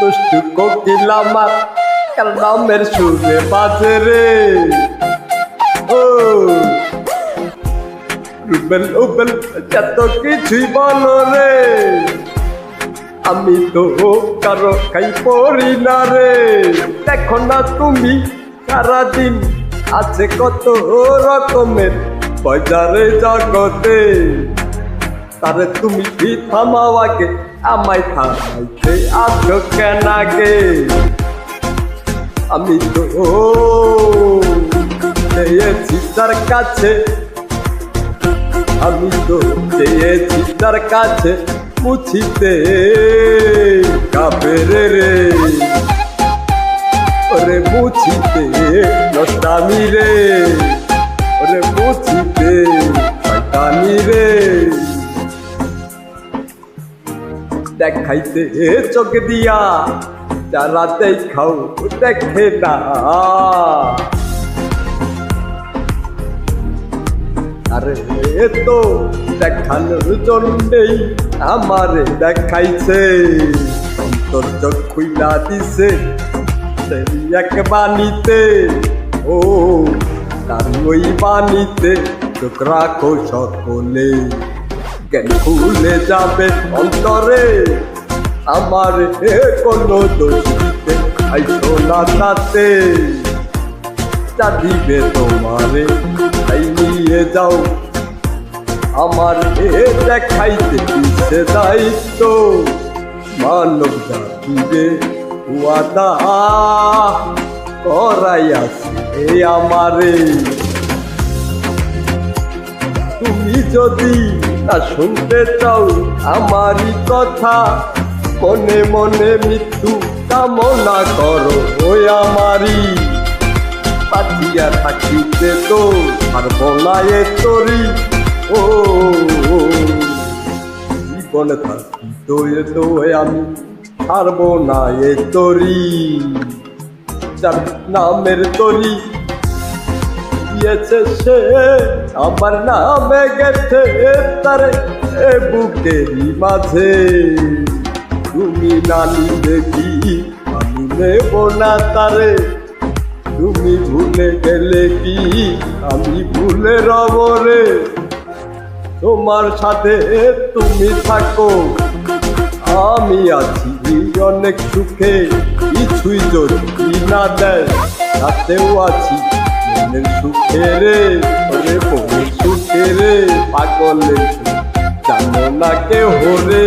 দুষ্টু কোকিল আমার কালামের সুরে বাজে রে। ও। রুবেল উবেল যত কিছুই বলো রে। আমি তো কারও খাই পড়ি না রে। দেখো না তুমি, সারাদিন আছে কত রকমের বাজারে জগতে। তারে তুমি কি থামাও আমায় থামাইতে আছো কেন আগে? আমি তো চেয়েছি তার কাছে, আমি তো চেয়েছি তার কাছে মুছিতে কাপেরে রে। ওরে মুছিতে নষ্টামি রে, ওরে মুছিতে দেখাইতে চোখ দিয়া যারা দেখাও দেখে না। আরে তো দেখানোর জন্যেই আমারে দেখাইছে। চোখ খুইলা দিছে এক বাণীতে। ও, তার ওই বাণীতে চোখ রাখো সকলে। জ্ঞান খুলে যাবে অন্তরে। আমার এ কোনো দোষ দিতে আইসো না তাতে। যা তোমারে, তাই নিয়ে যাও। আমার এ দেখাইতে কিসে দায়িত্ব। মানব জাতিরে ওয়াদা করাইয়াছে এ আমারে। তুমি যদি না শুনতে চাও, আমারই কথা। মনে মনে মৃত্যু কামনা করো ওই আমারই। পাতিয়া থাকিতে তো না এ তরি। ও জীবনে থাকি তো তো আমি পারব না এ তরি। নামের তরি দিয়েছে সে, আমার নামে গেছে তারে এ বুকেরই মাঝে। তুমি নানি দেখি, আমি নেব না তারে। তুমি ভুলে গেলে কি, আমি ভুলে রব রে। তোমার সাথে তুমি থাকো, আমি আছি অনেক সুখে, কিছুই যদি না দেয়, তাতেও আছি। মনের সুখে রে ওরে মনের সুখে রে পাগলের জানো না কে রে।